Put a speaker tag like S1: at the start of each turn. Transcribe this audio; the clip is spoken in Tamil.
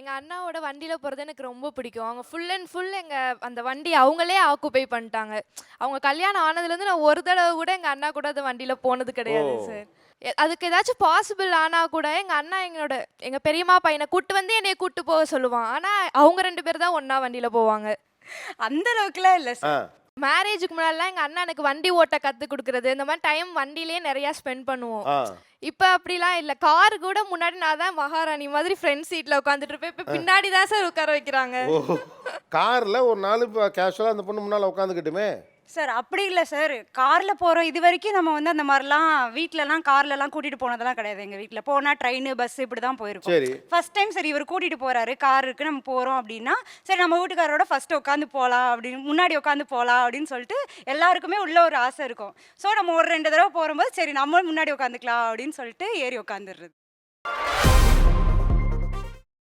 S1: எங்க அண்ணாவோட வண்டியில போறது எனக்கு ரொம்ப பிடிக்கும். அவங்க ஃபுல் அண்ட் ஃபுல் எங்க அந்த வண்டி அவங்களே ஆக்குபை பண்ணிட்டாங்க. அவங்க கல்யாணம் ஆனதுல இருந்து நான் ஒரு தடவை கூட எங்க அண்ணா கூட அந்த வண்டியில போனது கிடையாது. சார் அதுக்கு ஏதாச்சும் பாசிபிள் ஆனா கூட எங்க அண்ணா எங்களோட எங்க பெரியம்மா பையனை கூட்டு வந்து என்னைய கூட்டு போக சொல்லுவான். ஆனா அவங்க ரெண்டு பேர் தான் ஒண்ணா வண்டியில போவாங்க.
S2: அந்த அளவுக்குலாம் இல்லை சார்
S1: மேரேஜுக்கு முன்னாடிலாம் எங்க அண்ணா எனக்கு வண்டி ஓட்ட கத்து கொடுக்கறது இந்த மாதிரி டைம் வண்டியிலேயே நிறைய ஸ்பெண்ட் பண்ணுவோம்.
S3: ஆ.
S1: இப்ப அப்படிலாம் இல்ல. கார் கூட முன்னாடி நான் தான் மகாராணி மாதிரி ஃப்ரண்ட் சீட்ல உட்காந்துட்டு இருப்பேன். இப்ப பின்னாடி தான் சார் உட்கார வைக்கிறாங்க.
S3: ஓ. கார்ல ஒரு நாள் இப்போ கேஷுவலாக அந்த பொண்ணு முன்னால் உட்காந்துக்கிட்டுமே.
S2: சார் அப்படி இல்லை சார். காரில் போகிறோம் இது வரைக்கும் நம்ம வந்து அந்த மாதிரிலாம் வீட்டிலலாம் கார்லலாம் கூட்டிகிட்டு போனதெல்லாம் கிடையாது எங்கள் வீட்டில் போனால் ட்ரெயின் பஸ் இப்படி தான் போயிருக்கோம். ஃபர்ஸ்ட் டைம் சரி இவர் கூட்டிகிட்டு போகிறாரு கார் இருக்கு நம்ம போகிறோம் அப்படின்னா சரி நம்ம வீட்டுக்காரோட ஃபர்ஸ்ட் உட்காந்து போகலாம் அப்படின்னு முன்னாடி உட்காந்து போகலாம் அப்படின்னு சொல்லிட்டு எல்லாருக்குமே உள்ள ஒரு ஆசை இருக்கும். ஸோ நம்ம ஒரு ரெண்டு தடவை போகும்போது சரி நம்ம முன்னாடி உட்காந்துக்கலாம் அப்படின்னு சொல்லிட்டு ஏறி உட்காந்துடுறது.